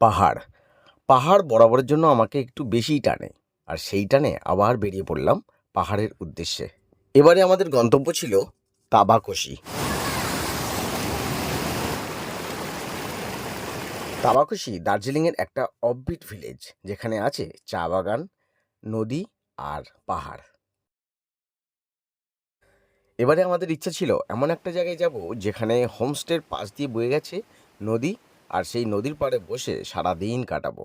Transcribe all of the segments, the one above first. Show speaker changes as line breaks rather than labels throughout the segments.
পাহাড়। পাহাড় বরাবরের জন্য আমাকে একটু বেশিই টানে, আর সেই টানে আবার বেরিয়ে পড়লাম পাহাড়ের উদ্দেশ্যে। এবারে আমাদের গন্তব্য ছিল তাবাকশি। তাবাকশি দার্জিলিংয়ের একটা অফবিট ভিলেজ, যেখানে আছে চা বাগান, নদী আর পাহাড়। এবারে আমাদের ইচ্ছা ছিল এমন একটা জায়গায় যাব যেখানে হোমস্টের পাশ দিয়ে বয়ে গেছে নদী আর সেই নদীর পাড়ে বসে সারা দিন কাটাবো।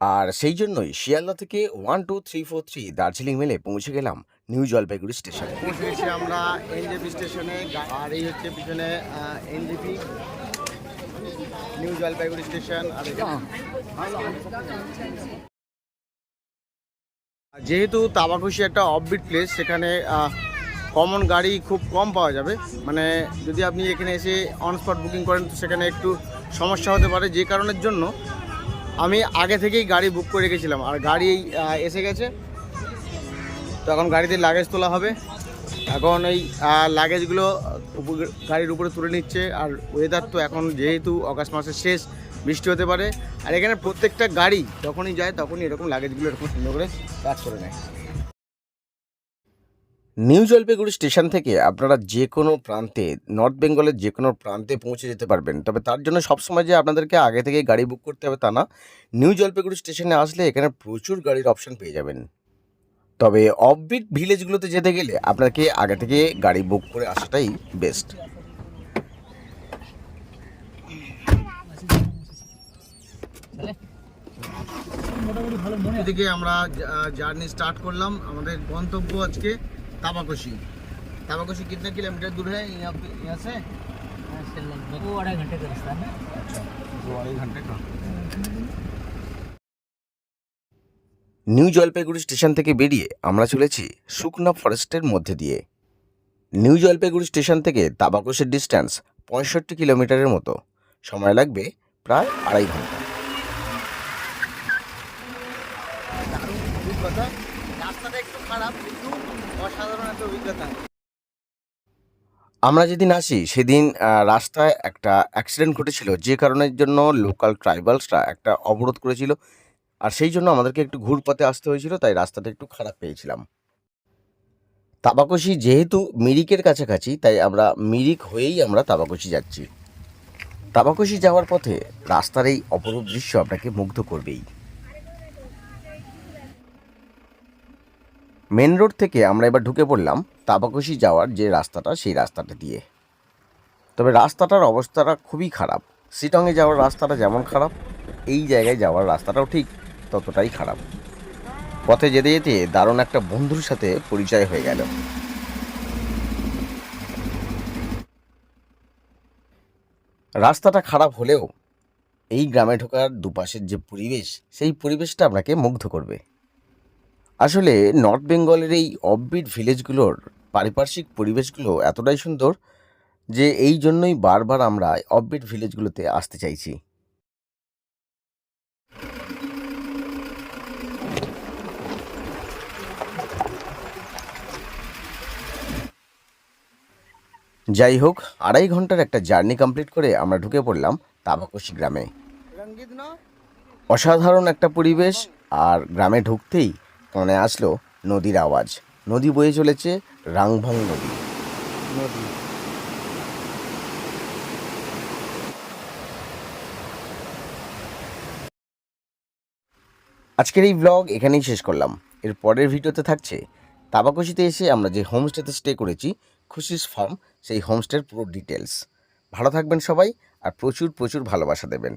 আর সেই জন্যই শিয়ালদা থেকে one two three four three Darjeeling মেলে পৌঁছে গেলাম নিউ জলপাইগুড়ি স্টেশনে।
পৌঁছে গেছি আমরা এনজেপি স্টেশনে, আর এই হচ্ছে পিছনে এনজেপি নিউ জলপাইগুড়ি স্টেশন, আর যেহেতু তাবাকুশি একটা অফবিট প্লেস সেখানে কমন গাড়ি খুব কম পাওয়া যাবে। মানে যদি আপনি এখানে এসে অন স্পট বুকিং করেন, তো সেখানে একটু সমস্যা হতে পারে। যে কারণের জন্য আমি আগে থেকেই গাড়ি বুক করে রেখেছিলাম। আর গাড়ি এসে গেছে। তো এখন গাড়িতে লাগেজ তোলা হবে। এখন এই লাগেজগুলো গাড়ির উপরে তুলে নিচ্ছে। আর ওয়েদার তো এখন যেহেতু অগাস্ট মাসের শেষ, বৃষ্টি হতে পারে। আর এখানে প্রত্যেকটা গাড়ি যখনই যায়, তখনই এরকম লাগেজগুলো এরকম সুন্দর করে কাজ করে নেয়।
নিউ জলপাইগুড়ি স্টেশন থেকে আপনারা যে কোনো প্রান্তে, নর্থ বেঙ্গলের যে কোনো প্রান্তে পৌঁছে যেতে পারবেন। তবে তার জন্য সবসময় যে আপনাদেরকে আগে থেকে গাড়ি বুক করতে হবে তা না। নিউ জলপাইগুড়ি স্টেশনে আসলে এখানে প্রচুর গাড়ির অপশন পেয়ে যাবেন। তবে অফবিট ভিলেজগুলোতে যেতে গেলে আপনাকে আগে থেকে গাড়ি বুক করে আসাটাই বেস্ট।
এদিকে আমরা জার্নি স্টার্ট করলাম। আমাদের গন্তব্য আজকে তাবাকশি ताबाकोशी कितने किलोमीटर दूर है यहाँ पे यहाँ से
ऐसे लगभग वो अढ़ाई घंटे का रास्ता है
दो अढ़ाई घंटे का
নিউ জলপাইগুড়ি স্টেশন থেকে বেরিয়ে আমরা চলেছি শুকনা ফরেস্টের মধ্যে দিয়ে নিউ জলপাইগুড়ি স্টেশন থেকে তাবাকসের ডিস্ট্যান্স পঁয়ষট্টি কিলোমিটারের মতো সময় লাগবে প্রায় আড়াই ঘন্টা
দারুণ অভিজ্ঞতা রাস্তাটা একটু খারাপ, কিন্তু অসাধারণ একটা অভিজ্ঞতা।
আমরা যেদিন আসি, সেদিন রাস্তায় একটা অ্যাক্সিডেন্ট ঘটেছিল, যে কারণের জন্য লোকাল ট্রাইবালসরা একটা অবরোধ করেছিল। আর সেই জন্য আমাদেরকে একটু ঘুরপথে আসতে হয়েছিল, তাই রাস্তাটা একটু খারাপ পেয়েছিলাম। তাবাকশি যেহেতু মিরিকের কাছাকাছি, তাই আমরা মিরিক হয়েই আমরা তাবাকশি যাচ্ছি। তাবাকশি যাওয়ার পথে রাস্তার এই অপরূপ দৃশ্য আপনাকে মুগ্ধ করবেই। মেন রোড থেকে আমরা এবার ঢুকে পড়লাম তাবাকশি যাওয়ার যে রাস্তাটা, সেই রাস্তাটা দিয়ে। তবে রাস্তাটার অবস্থাটা খুবই খারাপ। সিটংয়ে যাওয়ার রাস্তাটা যেমন খারাপ, এই জায়গায় যাওয়ার রাস্তাটাও ঠিক ততটাই খারাপ। পথে যেতে যেতে দারুণ একটা বন্ধুর সাথে পরিচয় হয়ে গেল। রাস্তাটা খারাপ হলেও এই গ্রামে ঢোকার দুপাশের যে পরিবেশ, সেই পরিবেশটা আপনাকে মুগ্ধ করবে। আসলে নর্থ বেঙ্গলের এই অফবিট ভিলেজগুলোর পারিপার্শ্বিক পরিবেশগুলো এতটাই সুন্দর যে এই জন্যই বারবার আমরা অফবিট ভিলেজগুলোতে আসতে চাইছি। যাই হোক আড়াই ঘণ্টার একটা জার্নি কমপ্লিট করে আমরা ঢুকে পড়লাম তাবাকশি গ্রামে। অসাধারণ একটা পরিবেশ আর গ্রামে ঢুকতেই মনে আসলো নদীর আওয়াজ। নদী বয়ে চলেছে রাংভাং নদী।
নদী।
আজকের এই ব্লগ এখানেই শেষ করলাম। এর পরের ভিডিওতে থাকছে তাবাকশিতে এসে আমরা যে হোমস্টেতে স্টে করেছি খুশিস ফার্ম সেই হোমস্টের পুরো ডিটেলস ভালো থাকবেন সবাই আর প্রচুর প্রচুর ভালোবাসা দেবেন।